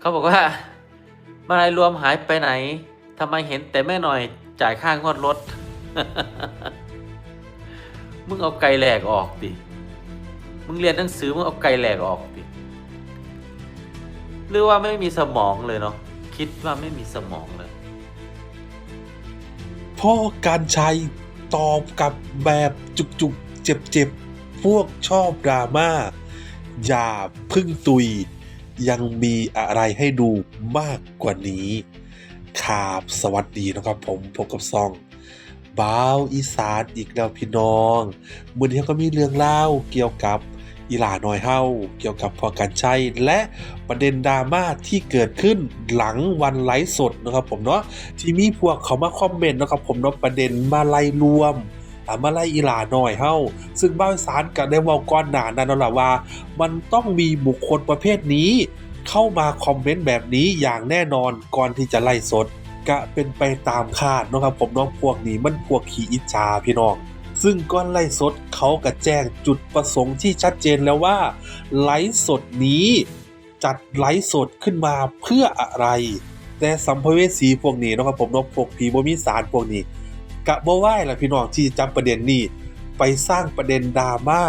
เขาบอกว่า มาลายรวมหายไปไหนทำไมเห็นแต่แม่หน่อยจ่ายค่างวดรถ มึงเอาไก่แหลกออกดิ มึงเรียนหนังสือมึงเอาไก่แหลกออกดิ หรือว่าไม่มีสมองเลยเนาะ คิดว่าไม่มีสมองเลย พ่อการชัยตอบกลับแบบจุกๆเจ็บๆ พวกชอบดราม่าอย่าพึ่งตุย ยังมีอะไรให้ดูมากกว่านี้ครับสวัสดีนะครับผมพบกับซองบ้าวอีสานอีกแล้วพี่น้องมือนี้ก็มีเรื่องเล่าเกี่ยวกับอีหลาน้อยเฮาเกี่ยวกับพอการชัยและประเด็นดราม่าที่เกิดขึ้นหลังวันไลฟ์สดนะครับผมเนาะที่มีพวกเขามาคอมเมนต์นะครับผมเนาะประเด็นมาไล่รวม มาไล่อีหลาหน่อยเฮ้าซึ่งบ้าวอีสารก็ได้ว่าก่อนหนานั้นแล้วล่ะว่า มันต้องมีบุคคลประเภทนี้ เข้ามาคอมเมนต์แบบนี้อย่างแน่นอนก่อนที่จะไล่สดก็เป็นไปตามคาดนะครับผมน้องพวกนี้มันพวกขี้อิจฉาพี่น้องซึ่งก้อนไล่สดเขาก็แจ้งจุดประสงค์ที่ชัดเจนแล้วว่า ไลฟ์สดนี้ จัดไลฟ์สดขึ้นมาเพื่ออะไร แต่สัมภเวสีพวกนี้นะครับผมนาะพวกผีบมีสารพวกนี้ กะบ่ไหวล่ะพี่น้องที่จำประเด็นนี้ ไปสร้างประเด็นดราม่า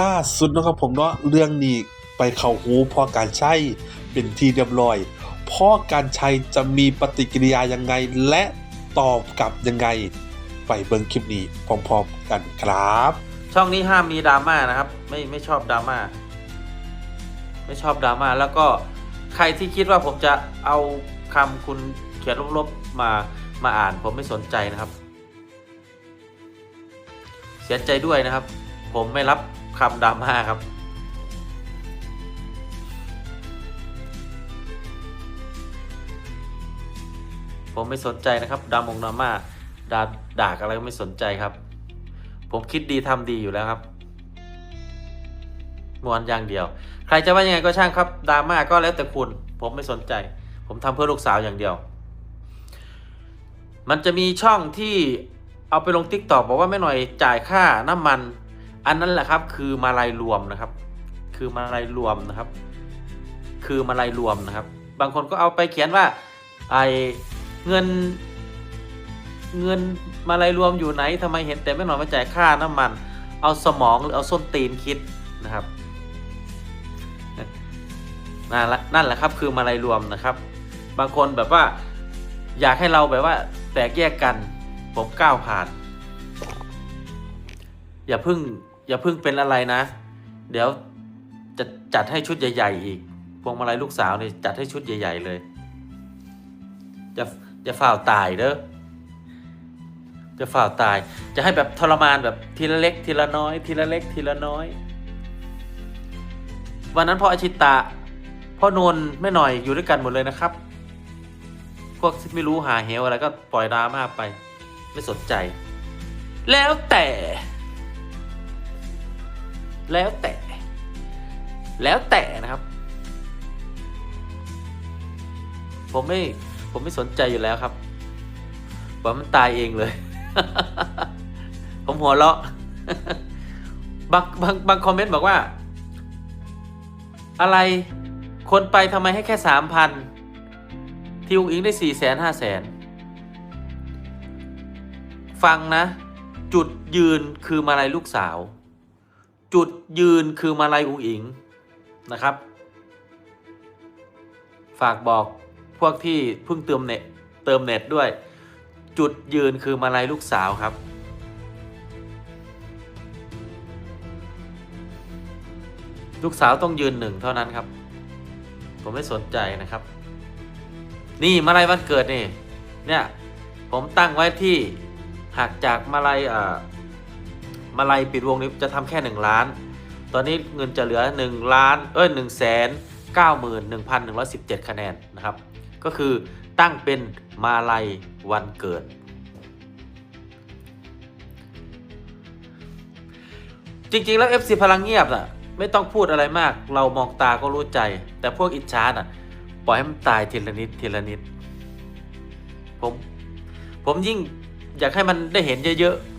ล่าสุดนะครับผมเนาะเรื่องนี้ไปเข้าหูพอการใช้เป็นที่เรียบร้อยพ่อการใช้จะมีปฏิกิริยายังไงและตอบกลับยังไง ไปเบิ่งคลิปนี้พร้อมๆกันครับ ช่องนี้ห้ามมีดราม่านะครับ ไม่ไม่ชอบดราม่าไม่ชอบดราม่าแล้วก็ใครที่คิดว่าผมจะเอาคำคุณเขียนลบๆมามาอ่านผมไม่สนใจนะครับ เสียใจด้วยนะครับ ผมไม่รับคำดราม่าครับ ผมไม่สนใจนะครับดามงดราม่าด่าด่าอะไรก็ไม่สนใจครับ ผมคิดดีทำดีอยู่แล้วครับมวนอย่างเดียว ใครจะว่ายังไงก็ช่างครับดราม่าก็แล้วแต่คุณ ผมไม่สนใจ ผมทำเพื่อลูกสาวอย่างเดียว มันจะมีช่องที่ เอาไปลงทิกตอกบอกว่าไม่หน่อยจ่ายค่าน้ำมัน อันนั้นแหละครับ คือมาลายรวมนะครับ คือมาลายรวมนะครับ คือมาลายรวมนะครับ บางคนก็เอาไปเขียนว่าไอเงิน เงินมาลายรวมอยู่ไหนทำไมเห็นแต่ไม่หน่อยมาจ่ายค่าน้ำมัน เอาสมองหรือเอาส้นตีนคิดนะครับนั่นแหละนั่นแหละครับคือมาลายรวมนะครับ บางคนแบบว่า อยากให้เราแบบว่าแตกแยกกัน ผมก้าวผ่าน อย่าเพึ่ง อย่าเพึ่งเป็นอะไรนะ เดี๋ยวจะจัดให้ชุดใหญ่ ๆ อีก พวงมาลัยลูกสาวเนี่ยจัดให้ชุดใหญ่ ๆ เลยจะจะฝ่าวตายเด้อจะฝ่าวตาย จะให้แบบทรมานแบบทีละเล็ก ทีละน้อย ทีละเล็ก ทีละน้อย วันนั้นพ่ออาชิตะพ่อนนท์แม่หน่อยอยู่ด้วยกันหมดเลยนะครับ พวกที่ไม่รู้หาเหวอะไรก็ปล่อยดราม่าไป ไม่สนใจ แล้วแต่ แล้วแต่ แล้วแต่นะครับ ผมไม่ ผมไม่สนใจอยู่แล้วครับว่ามันตายเองเลย ผมหัวเราะ บางบางบางคอมเมนต์บอกว่า อะไร คนไปทำไมให้แค่สามพันที่อุ้งอิงได้สี่แสนห้าแสน ฟังนะ จุดยืนคือมาลัยลูกสาว จุดยืนคือมาลัยอุ้งอิงนะครับ ฝากบอกพวกที่เพิ่งเติมเน็ตเติมเน็ตด้วย จุดยืนคือมาลัยลูกสาวครับลูกสาวต้องยืนหนึ่งเท่านั้นครับ ผมไม่สนใจนะครับ นี่มาลัยวันเกิดนี่ เนี่ย ผมตั้งไว้ที่ หักจากมาลัยอ่ามาลัยปิดวงนี้จะทำแค่หนึ่งล้าน ตอนนี้เงินจะเหลือหนึ่งล้าน เอ้ยหนึ่งแสนเก้าหมื่นหนึ่งพันหนึ่งร้อยสิบเจ็ดคะแนนนะครับ ก็คือตั้งเป็นมาลัยวันเกิด จริงๆแล้ว FC พลังเงียบน่ะไม่ต้องพูดอะไรมาก เรามองตาก็รู้ใจ แต่พวกอิจฉาน่ะ ปล่อยให้มันตายทีละนิดทีละนิด ผม ผมยิ่ง อยากให้มันได้เห็นเยอะๆ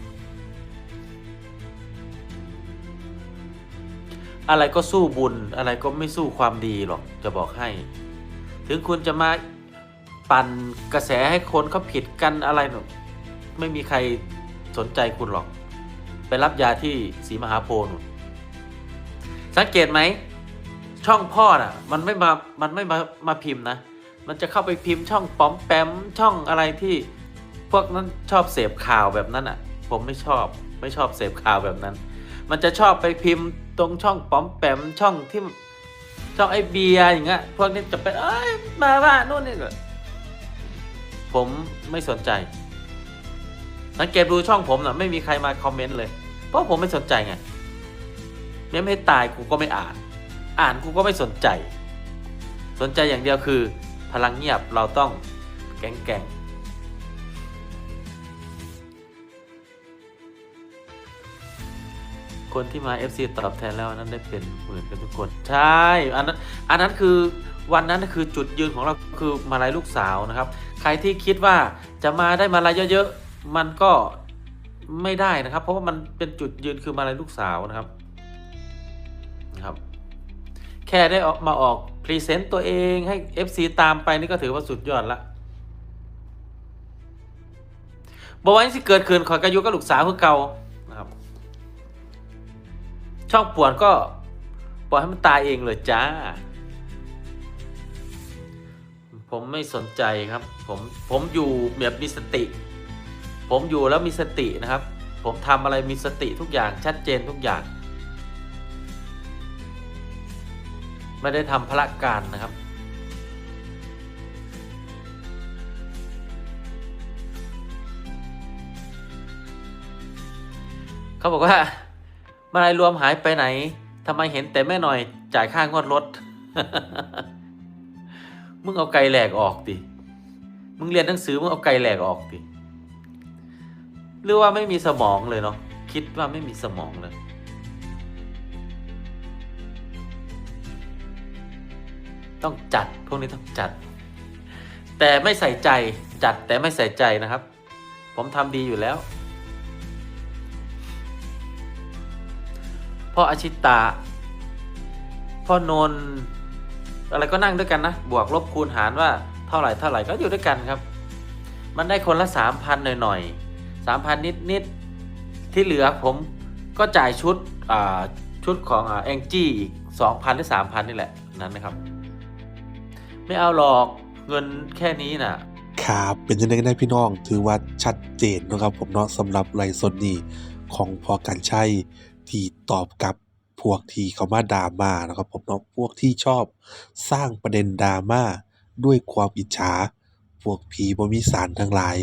อะไรก็สู้บุญอะไรก็ไม่สู้ความดีหรอกจะบอกให้ ถึงคุณจะมาปั่นกระแสให้คนเขาผิดกันอะไรหนไม่มีใครสนใจคุณหรอก ไปรับยาที่ศรีมหาโพธิ์นู่นสังเกตไหมช่องพ่อน่ะ มันไม่มา มันไม่มา มาพิมพ์นะ มันจะเข้าไปพิมพ์ช่องป๋อมแปมช่องอะไรที่ พวกนั้นชอบเสพข่าวแบบนั้นอะ ผมไม่ชอบไม่ชอบเสพข่าวแบบนั้น มันจะชอบไปพิมพ์ตรงช่องป๋อมแปมช่องที่ช่องไอเบียอย่างเงี้ยพวกนี้จะไปเอ้ยมาว่านู่นนี่ผมไม่สนใจสังเกตดูช่องผมน่ะไม่มีใครมาคอมเมนต์เลย เพราะผมไม่สนใจไงเม้มให้ตายกูก็ไม่อ่าน อ่านกูก็ไม่สนใจ สนใจอย่างเดียวคือ พลังเงียบเราต้องแกงแกง คนที่มา FC ตอบแทนแล้วนั้นได้เป็นหมื่นกันทุกคน ใช่ อันนั้นอันนั้นคือวันนั้นคือจุดยืนของเราคือมาลัยลูกสาวนะครับ ใครที่คิดว่าจะมาได้มาลัยเยอะๆมันก็ไม่ได้นะครับ เพราะว่ามันเป็นจุดยืนคือมาลัยลูกสาวนะครับนะครับ แค่ได้ออกมาออกพรีเซนต์ตัวเองให้ FC ตามไปนี่ก็ถือว่าสุดยอดละบอกว่าที่เกิดขึ้นขอยกระยุกับลูกสาวคือเก่า ช่องป่วนก็ปล่อยให้มันตายเองเลยจ้า ผมไม่สนใจครับ ผมผมอยู่แบบมีสติ ผมอยู่แล้วมีสตินะครับ ผมทำอะไรมีสติทุกอย่างชัดเจนทุกอย่าง ไม่ได้ทำพละการนะครับเขาบอกว่า มาลายรวมหายไปไหนทำไมเห็นแต่แม่หน่อย จ่ายค่างวดรถ มึงเอาไก่แหลกออกดิมึงเรียนหนังสือมึงเอาไก่แหลกออกดิหรือว่าไม่มีสมองเลยเนาะคิดว่าไม่มีสมองเลยต้องจัดพวกนี้ต้องจัด แต่ไม่ใส่ใจจัดแต่ไม่ใส่ใจนะครับ ผมทำดีอยู่แล้ว พ่ออาชิตาพ่อนนอะไรก็นั่งด้วยกันนะ บวกลบคูณหารว่าเท่าไหร่เท่าไหร่ก็อยู่ด้วยกันครับ มันได้คนละสามพันหน่อยๆสามพันนิดๆที่เหลือผมก็จ่ายชุดชุดของแองจี้อีกสองพันหรือสามพันนี่แหละนั้นนะครับไม่เอาหรอกเงินแค่นี้น่ะครับเป็นยังไงกันได้พี่น้อง ถือว่าชัดเจนนะครับผมเนาะสำหรับไลฟ์สดนี้ของพอกันชัย ที่ตอบกับพวกที่เขามาดราม่านะครับผมเนาะพวกที่ชอบสร้างประเด็นดราม่าด้วยความอิจฉา พวกผีบ่มีสารทั้งหลาย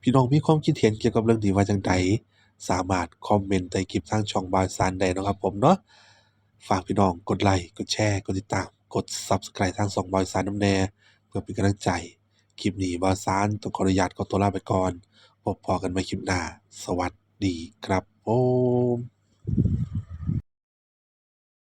พี่น้องมีความคิดเห็นเกี่ยวกับเรื่องนี้ว่าจังใดสามารถคอมเมนต์ใต้คลิปทางช่องบายสารได้นะครับผมเนาะฝากพี่น้องกดไลค์กดแชร์กดติดตามกด Subscribe ทางสองบายสารน้ำแน่เพื่อเป็นกำลังใจ คลิปนี้บาซานต้องขออนุญาตขอตัวลาไปก่อนพบพอกันใหม่คลิปหน้า สวัสดีครับผม